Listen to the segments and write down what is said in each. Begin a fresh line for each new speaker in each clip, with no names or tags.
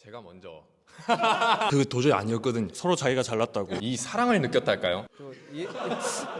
제가 먼저
그 도저히 아니었거든요.
서로 자기가 잘났다고.
이 사랑을 느꼈달까요?
저 이해,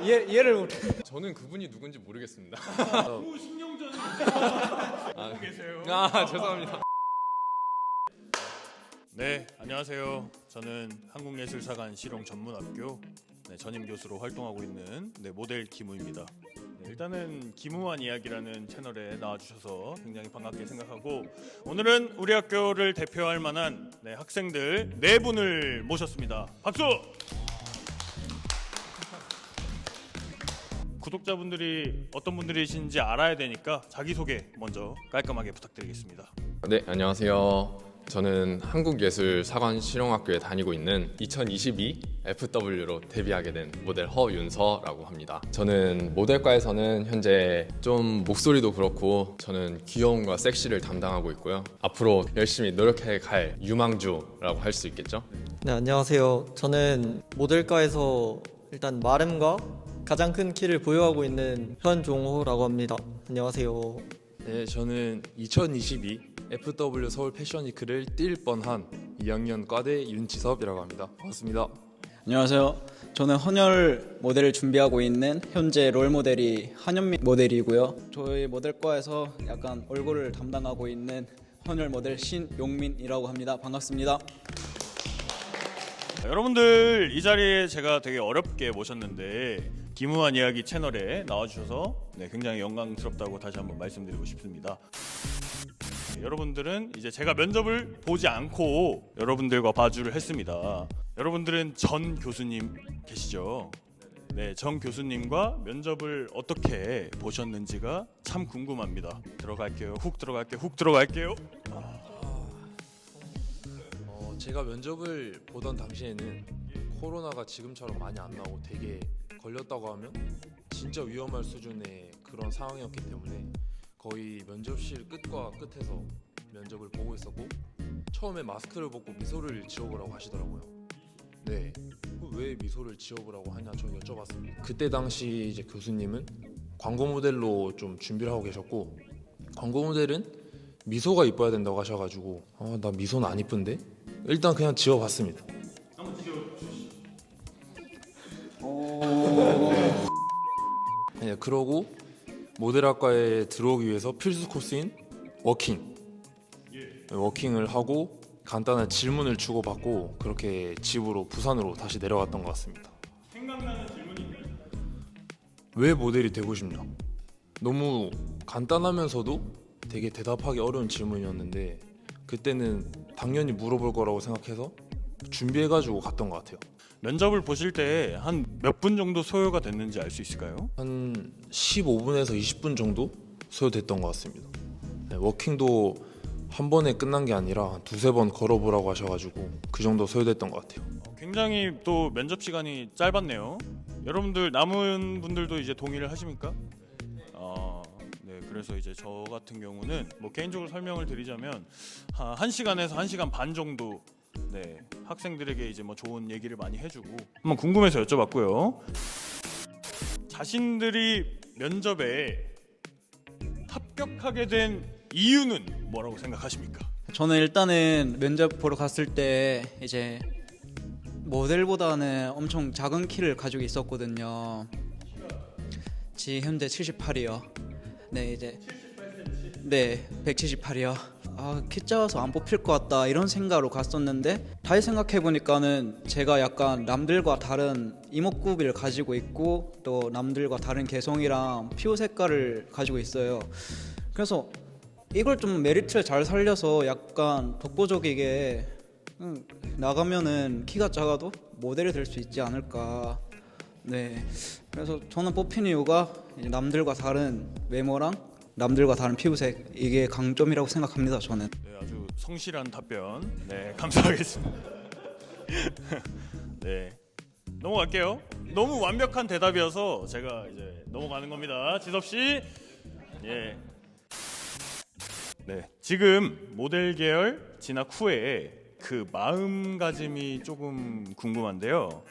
이해, 이해를 못
저는 그분이 누군지 모르겠습니다.
10년 전 알고 계세요.
아 죄송합니다.
네, 안녕하세요. 저는 한국예술사관 실용 전문학교 네, 전임 교수로 활동하고 있는 네, 모델 김우입니다. 네, 일단은 김우한 이야기라는 채널에 나와주셔서 굉장히 반갑게 생각하고 오늘은 우리 학교를 대표할 만한 네, 학생들 네 분을 모셨습니다. 박수! 구독자분들이 어떤 분들이신지 알아야 되니까 자기소개 먼저 깔끔하게 부탁드리겠습니다.
네 안녕하세요. 저는 한국예술사관 실용학교에 다니고 있는 2022 FW로 데뷔하게 된 모델 허윤서라고 합니다. 저는 모델과에서는 현재 좀 목소리도 그렇고 저는 귀여움과 섹시를 담당하고 있고요. 앞으로 열심히 노력해 갈 유망주라고 할 수 있겠죠?
네, 안녕하세요. 저는 모델과에서 일단 마름과 가장 큰 키를 보유하고 있는 현종호라고 합니다. 안녕하세요.
네, 저는 2022 FW 서울 패션위크를 뛸 뻔한 2학년 과대 윤지섭이라고 합니다. 반갑습니다.
안녕하세요. 저는 헌혈 모델을 준비하고 있는 현재 롤 모델이 한현민 모델이고요. 저희 모델과에서 약간 얼굴을 담당하고 있는 헌혈 모델 신용민이라고 합니다. 반갑습니다.
자, 여러분들 이 자리에 제가 되게 어렵게 모셨는데 김우한 이야기 채널에 나와주셔서 네, 굉장히 영광스럽다고 다시 한번 말씀드리고 싶습니다. 네, 여러분들은 이제 제가 면접을 보지 않고 여러분들과 봐주를 했습니다. 여러분들은 전 교수님 계시죠? 네, 전 교수님과 면접을 어떻게 보셨는지가 참 궁금합니다. 들어갈게요. 훅 들어갈게요. 훅 들어갈게요.
어, 제가 면접을 보던 당시에는 코로나가 지금처럼 많이 안 나오고 되게 걸렸다고 하면 진짜 위험할 수준의 그런 상황이었기 때문에 거의 면접실 끝과 끝에서 면접을 보고 있었고 처음에 마스크를 벗고 미소를 지어보라고 하시더라고요. 네, 그왜 미소를 지어보라고 하냐 저 여쭤봤습니다. 그때 당시 이제 교수님은 광고 모델로 좀 준비를 하고 계셨고 광고 모델은 미소가 이뻐야 된다고 하셔가지고 아, 나 미소는 안 이쁜데 일단 그냥 지어봤습니다. 네, 그러고 모델학과에 들어오기 위해서 필수 코스인 워킹 네, 워킹을 하고 간단한 질문을 주고받고 그렇게 집으로 부산으로 다시 내려갔던 것 같습니다.
생각나는 질문이?
왜 모델이 되고 싶냐? 너무 간단하면서도 되게 대답하기 어려운 질문이었는데 그때는 당연히 물어볼 거라고 생각해서 준비해가지고 갔던 것 같아요.
면접을 보실 때 한 몇 분 정도 소요가 됐는지 알 수 있을까요?
한 15분에서 20분 정도 소요됐던 것 같습니다. 네, 워킹도 한 번에 끝난 게 아니라 한 두세 번 걸어보라고 하셔가지고 그 정도 소요됐던 것 같아요.
어, 굉장히 또 면접 시간이 짧았네요. 여러분들 남은 분들도 이제 동의를 하십니까? 아, 네. 그래서 이제 저 같은 경우는 뭐 개인적으로 설명을 드리자면 한 1시간에서 1시간 반 정도 네, 학생들에게 이제 뭐 좋은 얘기를 많이 해주고 한번 궁금해서 여쭤봤고요. 자신들이 면접에 합격하게 된 이유는 뭐라고 생각하십니까?
저는 일단은 면접 보러 갔을 때 이제 모델보다는 엄청 작은 키를 가지고 있었거든요. 지 현재 78이요. 네 이제 네 178이요. 아 키 작아서 안 뽑힐 것 같다 이런 생각으로 갔었는데 다시 생각해 보니까는 제가 약간 남들과 다른 이목구비를 가지고 있고 또 남들과 다른 개성이랑 피부 색깔을 가지고 있어요. 그래서 이걸 좀 메리트를 잘 살려서 약간 독보적이게 음, 나가면은 키가 작아도 모델이 될 수 있지 않을까. 네. 그래서 저는 뽑힌 이유가 남들과 다른 외모랑 남들과 다른 피부색 이게 강점이라고 생각합니다. 저는.
네, 아주 성실한 답변. 네, 감사하겠습니다. 네, 넘어갈게요. 너무 완벽한 대답이어서 제가 이제 넘어가는 겁니다. 지섭 씨, 예. 네, 지금 모델 계열 진학 후에 그 마음가짐이 조금 궁금한데요.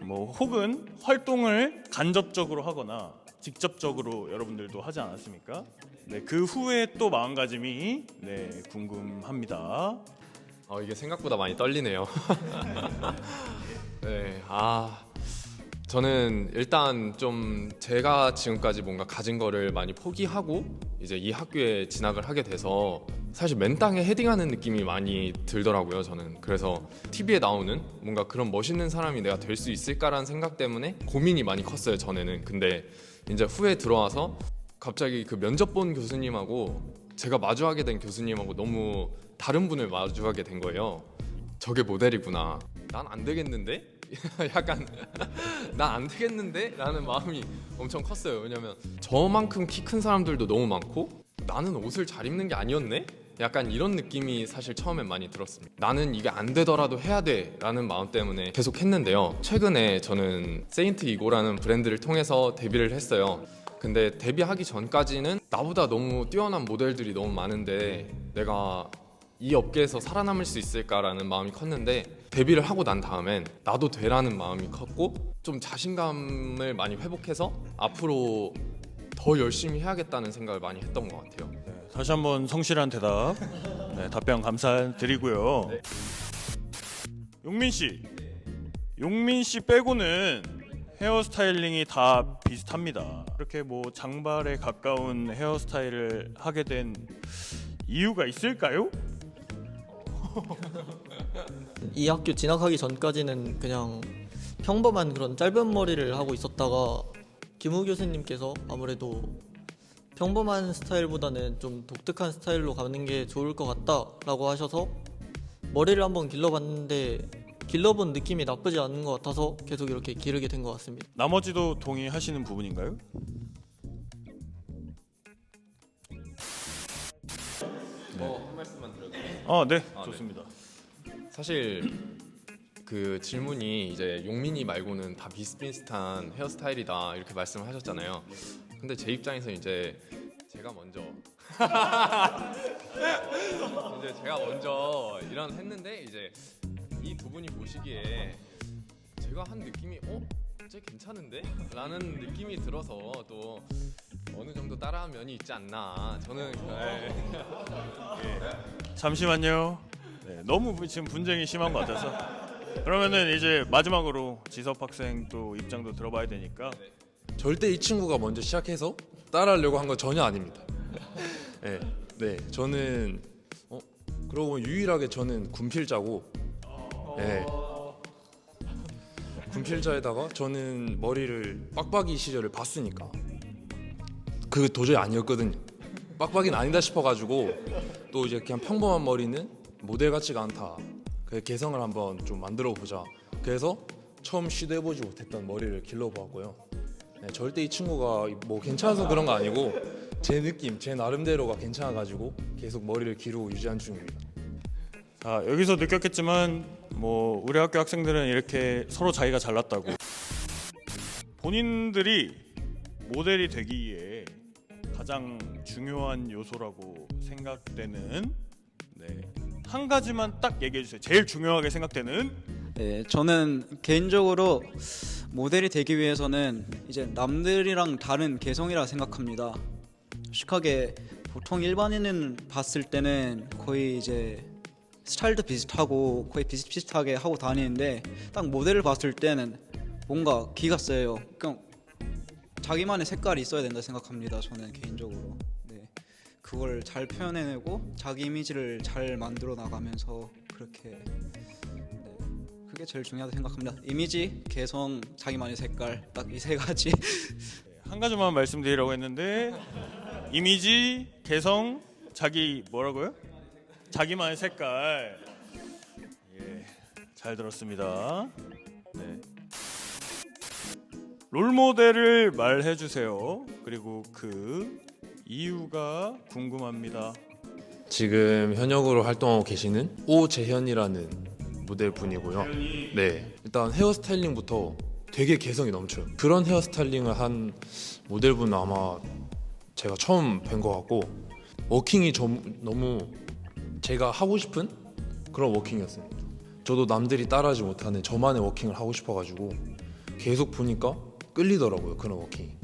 뭐 혹은 활동을 간접적으로 하거나 직접적으로 여러분들도 하지 않았습니까? 네, 그 후에 또 마음가짐이 네, 궁금합니다.
어, 이게 생각보다 많이 떨리네요. 네, 아 저는 일단 좀 제가 지금까지 뭔가 가진 거를 많이 포기하고 이제 이 학교에 진학을 하게 돼서 사실 맨 땅에 헤딩하는 느낌이 많이 들더라고요. 저는 그래서 TV에 나오는 뭔가 그런 멋있는 사람이 내가 될 수 있을까라는 생각 때문에 고민이 많이 컸어요. 전에는 근데 이제 후에 들어와서 갑자기 그 면접 본 교수님하고 제가 마주하게 된 교수님하고 너무 다른 분을 마주하게 된 거예요. 저게 모델이구나. 난 안 되겠는데? 약간 난 안 되겠는데? 라는 마음이 엄청 컸어요. 왜냐면 저만큼 키 큰 사람들도 너무 많고 나는 옷을 잘 입는 게 아니었네? 약간 이런 느낌이 사실 처음엔 많이 들었습니다. 나는 이게 안 되더라도 해야 돼 라는 마음 때문에 계속 했는데요. 최근에 저는 세인트 이고라는 브랜드를 통해서 데뷔를 했어요. 근데 데뷔하기 전까지는 나보다 너무 뛰어난 모델들이 너무 많은데 내가 이 업계에서 살아남을 수 있을까라는 마음이 컸는데 데뷔를 하고 난 다음엔 나도 되라는 마음이 컸고 좀 자신감을 많이 회복해서 앞으로 더 열심히 해야겠다는 생각을 많이 했던 것 같아요.
네, 다시 한번 성실한 대답, 네, 답변 감사드리고요. 용민 씨, 용민 씨 빼고는 헤어스타일링이 다 비슷합니다. 이렇게 뭐 장발에 가까운 헤어스타일을 하게 된 이유가 있을까요?
이 학교 진학하기 전까지는 그냥 평범한 그런 짧은 머리를 하고 있었다가 김우 교수님께서 아무래도 평범한 스타일보다는 좀 독특한 스타일로 가는 게 좋을 것 같다라고 하셔서 머리를 한번 길러봤는데 길러본 느낌이 나쁘지 않은 것 같아서 계속 이렇게 기르게 된 것 같습니다.
나머지도 동의하시는 부분인가요?
어, 한 말씀만 드려도
아, 네,
아, 네.
좋습니다.
사실 그 질문이 이제 용민이 말고는 다 비슷비슷한 헤어스타일이다 이렇게 말씀을 하셨잖아요. 근데 제 입장에서 이제 제가 먼저 이제 제가 먼저 일어나 했는데 이제 이 두 분이 보시기에 제가 한 느낌이 어? 쟤 괜찮은데? 라는 느낌이 들어서 또 어느 정도 따라한 면이 있지 않나 저는 네.
잠시만요. 네, 너무 부- 지금 분쟁이 심한 것 같아서. 그러면은 이제 마지막으로 지섭 학생 또 입장도 들어봐야 되니까
절대 이 친구가 먼저 시작해서 따라하려고 한 건 전혀 아닙니다. 네, 네, 저는 어 그러고 보면 유일하게 저는 군필자고, 네, 군필자에다가 저는 머리를 빡빡이 시절을 봤으니까 그 도저히 아니었거든요. 빡빡이는 아니다 싶어가지고 또 이제 그냥 평범한 머리는 모델 같지가 않다. 그 개성을 한번 좀 만들어 보자. 그래서 처음 시도해보지 못했던 머리를 길러보았고요. 네, 절대 이 친구가 뭐 괜찮아서 그런 거 아니고 제 느낌, 제 나름대로가 괜찮아가지고 계속 머리를 기르고 유지한 중입니다.
자 여기서 느꼈겠지만 뭐 우리 학교 학생들은 이렇게 서로 자기가 잘났다고 본인들이 모델이 되기 위해 가장 중요한 요소라고 생각되는 네, 한 가지만 딱 얘기해 주세요. 제일 중요하게 생각되는
네, 저는 개인적으로 모델이 되기 위해서는 이제 남들이랑 다른 개성이라 생각합니다. 솔직하게 보통 일반인은 봤을 때는 거의 이제 스타일도 비슷하고 거의 비슷비슷하게 하고 다니는데 딱 모델을 봤을 때는 뭔가 기가 세요. 그냥 자기만의 색깔이 있어야 된다 생각합니다. 저는 개인적으로. 네. 그걸 잘 표현해내고 자기 이미지를 잘 만들어 나가면서 그렇게 게 제일 중요하다고 생각합니다. 이미지, 개성, 자기만의 색깔 딱 이 세 가지.
한 가지만 말씀드리려고 했는데 이미지, 개성, 자기 뭐라고요? 자기만의 색깔. 예, 잘 들었습니다. 네. 롤 모델을 말해 주세요. 그리고 그 이유가 궁금합니다.
지금 현역으로 활동하고 계시는 오재현이라는 모델 분이고요. 네, 일단 헤어스타일링부터 되게 개성이 넘쳐요. 그런 헤어스타일링을 한 모델분은 아마 제가 처음 뵌 것 같고 워킹이 좀 너무 제가 하고 싶은 그런 워킹이었습니다. 저도 남들이 따라하지 못하는 저만의 워킹을 하고 싶어가지고 계속 보니까 끌리더라고요 그런 워킹이.
예,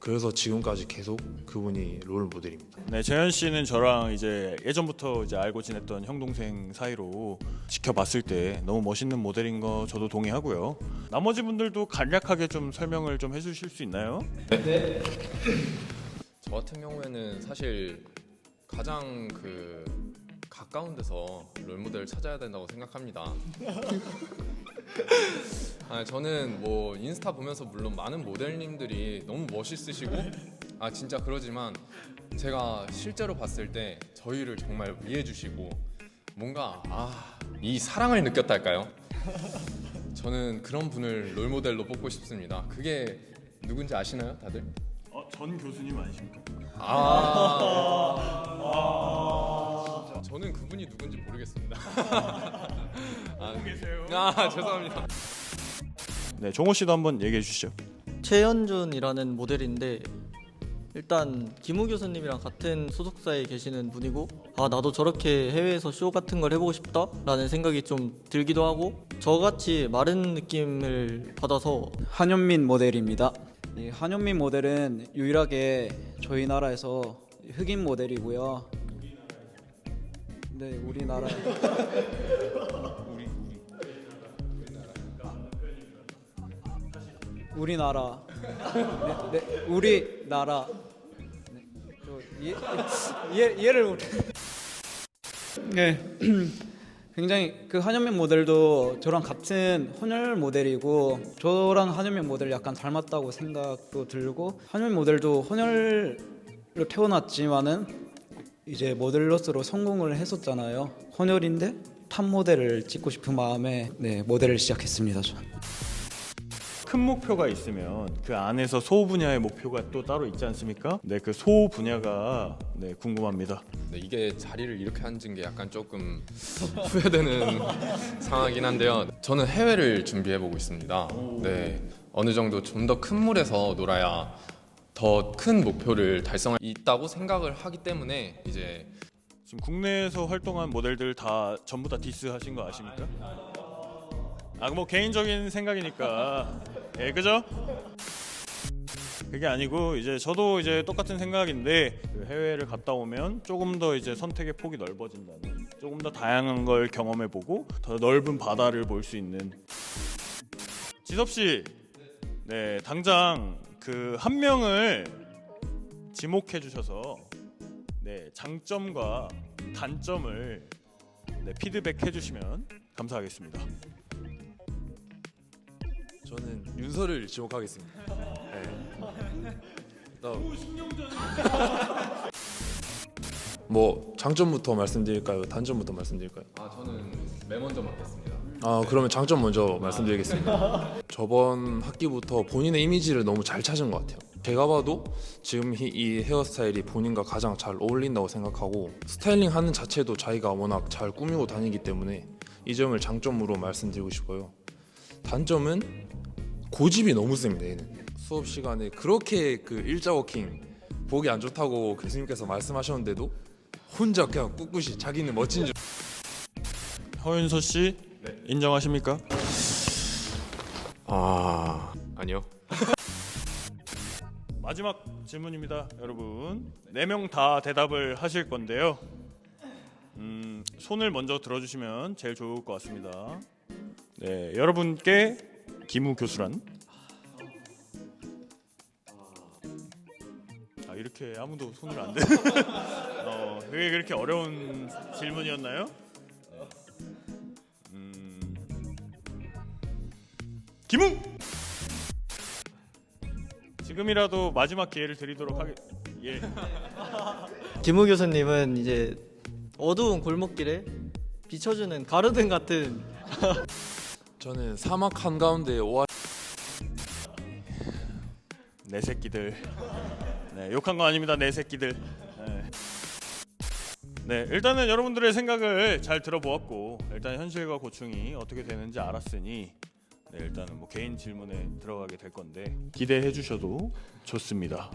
그래서 지금까지 계속 그분이 롤 모델입니다.
네, 재현 씨는 저랑 이제 예전부터 이제 알고 지냈던 형 동생 사이로 지켜봤을 때 너무 멋있는 모델인 거 저도 동의하고요. 나머지 분들도 간략하게 좀 설명을 좀 해주실 수 있나요?
저 같은 경우에는 사실 가장 그 가까운 데서 롤모델을 찾아야 된다고 생각합니다. 아, 저는 뭐 인스타 보면서 물론 많은 모델님들이 너무 멋있으시고 아 진짜 그러지만 제가 실제로 봤을 때 저희를 정말 위해 주시고 뭔가 아 이 사랑을 느꼈달까요? 저는 그런 분을 롤모델로 뽑고 싶습니다. 그게 누군지 아시나요, 다들?
어, 전 교수님 아니십니까?
아, 저는 그분이 누군지 모르겠습니다. 아,
계세요?
아 죄송합니다.
네, 종호 씨도 한번 얘기해 주시죠.
최현준이라는 모델인데 일단 김우 교수님이랑 같은 소속사에 계시는 분이고 아 나도 저렇게 해외에서 쇼 같은 걸 해보고 싶다라는 생각이 좀 들기도 하고 저같이 마른 느낌을 받아서
한현민 모델입니다. 이 한현민 모델은 유일하게 저희 나라에서 흑인 모델이고요. 네, 우리나라 우리나라 네, 네, 우리나라 네, 이해를 못. 네, 굉장히 그 한현민 모델도 저랑 같은 혼혈 모델이고 저랑 한현민 모델 약간 닮았다고 생각도 들고 한현민 모델도 혼혈로 태어났지만은 이제 모델로서로 성공을 했었잖아요. 혼혈인데 탑 모델을 찍고 싶은 마음에 네 모델을 시작했습니다. 저.
큰 목표가 있으면 그 안에서 소 분야의 목표가 또 따로 있지 않습니까? 네, 그 소 분야가 네, 궁금합니다.
네, 이게 자리를 이렇게 앉은 게 약간 조금 후회되는 상황이긴 한데요. 저는 해외를 준비해 보고 있습니다. 네, 어느 정도 좀 더 큰 물에서 놀아야 더 큰 목표를 달성할 수 있다고 생각을 하기 때문에 이제
지금 국내에서 활동한 모델들 다 전부 다 디스하신 거 아십니까? 아, 뭐 개인적인 생각이니까. 예, 그죠? 그게 아니고 이제 저도 이제 똑같은 생각인데 그 해외를 갔다 오면 조금 더 이제 선택의 폭이 넓어진다는 조금 더 다양한 걸 경험해 보고 더 넓은 바다를 볼 수 있는 지섭 씨. 네, 당장 그 한 명을 지목해 주셔서 네, 장점과 단점을 네, 피드백해 주시면 감사하겠습니다.
저는 윤서를 지목하겠습니다. 네. 나
뭐 장점부터 말씀드릴까요? 단점부터 말씀드릴까요?
아 저는 맨 먼저 맡겠습니다.
아 그러면 장점 먼저 말씀드리겠습니다. 저번 학기부터 본인의 이미지를 너무 잘 찾은 것 같아요. 제가 봐도 지금 이, 이 헤어스타일이 본인과 가장 잘 어울린다고 생각하고 스타일링 하는 자체도 자기가 워낙 잘 꾸미고 다니기 때문에 이 점을 장점으로 말씀드리고 싶고요. 단점은 고집이 너무 셉니다. 얘는 수업 시간에 그렇게 그 일자 워킹 보기 안 좋다고 교수님께서 말씀하셨는데도 혼자 그냥 꿋꿋이 자기는 멋진 줄
허윤서 씨 인정하십니까?
아 아니요.
마지막 질문입니다, 여러분. 네 명 다 대답을 하실 건데요. 음, 손을 먼저 들어주시면 제일 좋을 것 같습니다. 네, 여러분께 김우 교수란? 아 이렇게 아무도 손을 안 대. 어, 그게 그렇게 어려운 질문이었나요? 음, 김우. 지금이라도 마지막 기회를 드리도록 하겠. 예.
김우 교수님은 이제 어두운 골목길에 비춰주는 가로등 같은
저는 사막 한가운데 오아
내 새끼들. 네, 욕한 거 아닙니다, 내 새끼들. 네. 네, 일단은 여러분들의 생각을 잘 들어보았고, 일단 현실과 고충이 어떻게 되는지 알았으니, 네, 일단은 뭐 개인 질문에 들어가게 될 건데 기대해 주셔도 좋습니다.